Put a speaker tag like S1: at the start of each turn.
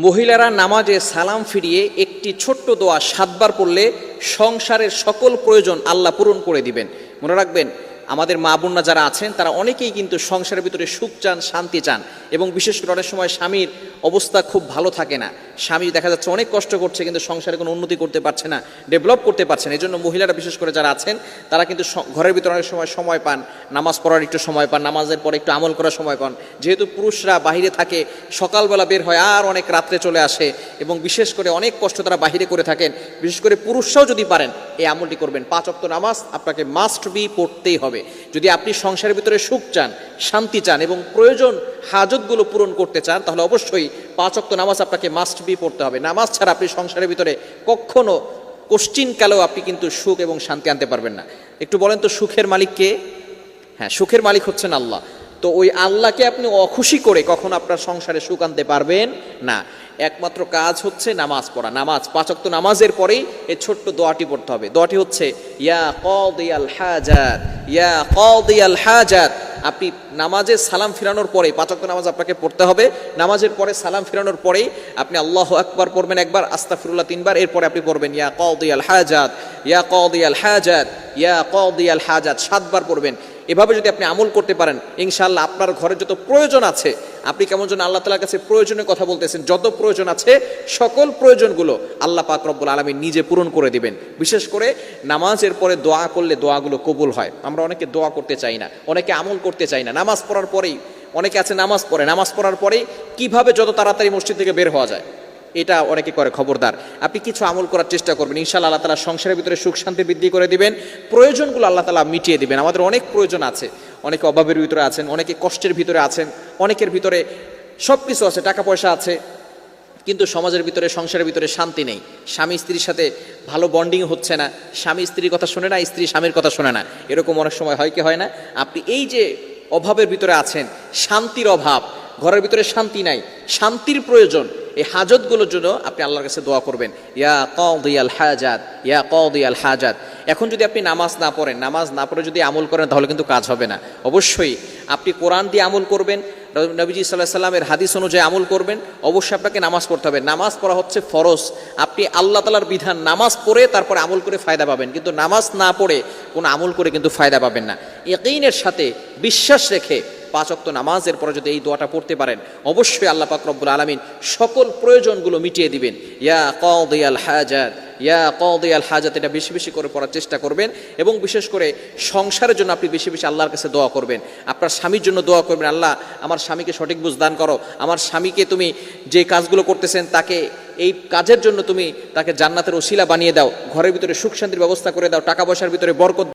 S1: মহিলারা নামাজে সালাম ফিরিয়ে একটি ছোট্ট দোয়া সাতবার পড়লে সংসারের সকল প্রয়োজন আল্লাহ পূরণ করে দিবেন। মনে রাখবেন আমাদের মা বোনরা যারা আছেন, তারা অনেকেই কিন্তু সংসারের ভিতরে সুখ চান, শান্তি চান এবং বিশেষ করে অনেক সময় স্বামীর অবস্থা খুব ভালো থাকে না। স্বামী দেখা যাচ্ছে অনেক কষ্ট করছে কিন্তু সংসারে কোনো উন্নতি করতে পারছে না ডেভেলপ করতে পারছে না। এই জন্য মহিলারা বিশেষ করে যারা আছেন, তারা কিন্তু ঘরের ভিতরে অনেক সময় সময় পান, নামাজ পড়ার একটু সময় পান, নামাজের পরে একটু আমল করার সময় পান। যেহেতু পুরুষরা বাইরে থাকে, সকালবেলা বের হয় আর অনেক রাত্রে চলে আসে এবং বিশেষ করে অনেক কষ্ট তারা বাহিরে করে থাকেন। বিশেষ করে পুরুষরাও যদি পারেন এই আমলটি করবেন। পাঁচ অক্ত নামাজ আপনাকে মাস্ট বি পড়তেই হবে। যদি আপনি সংসারের ভিতরে সুখ চান, শান্তি চান এবং প্রয়োজন হাজতগুলো পূরণ করতে চান, তাহলে অবশ্যই পাঁচ অক্ত নামাজ আপনাকে মাস্ট বি পড়তে হবে। নামাজ ছাড়া আপনি সংসারের ভিতরে কখনো কোশ্চিন কালেও আপনি কিন্তু সুখ এবং শান্তি আনতে পারবেন না। একটু বলেন তো, সুখের মালিক কে? হ্যাঁ সুখের মালিক হচ্ছেন আল্লাহ। তো ওই আল্লাহকে আপনি অখুশি করে কখন আপনার সংসারে সুখ আনতে পারবেন? না। একমাত্র কাজ হচ্ছে নামাজ পড়া। নামাজ পাঁচক্ত নামাজের পরেই এই ছোট্ট দোয়াটি পড়তে হবে। দোয়াটি হচ্ছে, ইয়া কদিয়াল হাজাত, ইয়া কদিয়াল হাজাত। আপনি নামাজে সালাম ফিরানোর পরে পাঁচক্ত নামাজ আপনাকে পড়তে হবে। নামাজের পরে সালাম ফিরানোর পরেই আপনি আল্লাহ একবার পড়বেন একবার আস্তাফিরুল্লাহ তিনবার, এরপরে আপনি পড়বেন, ইয়া কদিয়াল হাজাত, ইয়া কদিয়াল হাজাত, ইয়া কদিয়াল হাজাত। সাতবার পড়বেন। এভাবে যদি আপনি আমল করতে পারেন ইনশাল্লাহ আপনার ঘরে যত প্রয়োজন আছে, আপনি কেমন যেন আল্লাহ তালার কাছে প্রয়োজনের কথা বলতেছেন, যত প্রয়োজন আছে, সকল প্রয়োজনগুলো আল্লাহ পাক রব্বুল আলমী নিজে পূরণ করে দিবেন। বিশেষ করে নামাজের পরে দোয়া করলে দোয়াগুলো কবুল হয়। আমরা অনেকে দোয়া করতে চাই না, অনেকে আমল করতে চাই না। নামাজ পড়ার পরেই, অনেকে আছে নামাজ পড়ে, নামাজ পড়ার পরেই কীভাবে যত তাড়াতাড়ি মসজিদ থেকে বের হওয়া যায়? এটা অনেকে করে খবরদার। আপনি কিছু আমল করার চেষ্টা করবেন, ইনশাআল্লাহ আল্লাহ তালা সংসারের ভিতরে সুখ শান্তি বৃদ্ধি করে দিবেন। প্রয়োজনগুলো আল্লাহ তালা মিটিয়ে দিবেন। আমাদের অনেক প্রয়োজন আছে। অনেকে অভাবের ভিতরে আছেন, অনেকে কষ্টের ভিতরে আছেন, অনেকের ভিতরে সব কিছু আছে, টাকা পয়সা আছে। কিন্তু সমাজের ভিতরে, সংসারের ভিতরে শান্তি নেই। স্বামী স্ত্রীর সাথে ভালো বন্ডিং হচ্ছে না। স্বামী স্ত্রীর কথা শোনে না, স্ত্রী স্বামীর কথা শোনে না। এরকম অনেক সময় হয় কি হয় না? আপনি এই যে অভাবের ভিতরে আছেন, শান্তির অভাব, ঘরের ভিতরে শান্তি নাই, শান্তির প্রয়োজন এই হাজতগুলোর জন্য আপনি আল্লাহর কাছে দোয়া করবেন। ইয়া কদিয়াল হাজাত, ইয়া কদিয়াল হাজাত। এখন যদি আপনি নামাজ না পড়েন, নামাজ না পড়ে যদি আমল করেন, তাহলে কিন্তু কাজ হবে না। অবশ্যই আপনি কোরআন দিয়ে আমল করবেন, নবীজি সাল্লাহ সাল্লামের হাদিস অনুযায়ী আমল করবেন, অবশ্যই আপনাকে নামাজ পড়তে হবে। নামাজ পড়া হচ্ছে ফরজ। আপনি আল্লাহ তালার বিধান, নামাজ পড়ে তারপরে আমল করে ফায়দা পাবেন। কিন্তু নামাজ না পড়ে কোনো আমল করে কিন্তু ফায়দা পাবেন না। ইয়কিনের সাথে বিশ্বাস রেখে পাঁচ অক্ত নামাজের পরে যদি এই দোয়াটা পড়তে পারেন, অবশ্যই আল্লাহ পাক রব্বুল আলমিন সকল প্রয়োজনগুলো মিটিয়ে দিবেন। ইয়া কদিয়াল হাজাত, ইয়া কদিয়াল হাজাত, এটা বেশি বেশি করে পড়ার চেষ্টা করবেন এবং বিশেষ করে সংসারের জন্য আপনি বেশি বেশি আল্লাহর কাছে দোয়া করবেন। আপনার স্বামীর জন্য দোয়া করবেন, আল্লাহ আমার স্বামীকে সঠিক বুঝ দান করো, আমার স্বামীকে তুমি যে কাজগুলো করতেছেন তাকে এই কাজের জন্য তুমি তাকে জান্নাতের ওসিলা বানিয়ে দাও, ঘরের ভিতরে সুখ শান্তির ব্যবস্থা করে দাও, টাকা পয়সার ভিতরে বরকত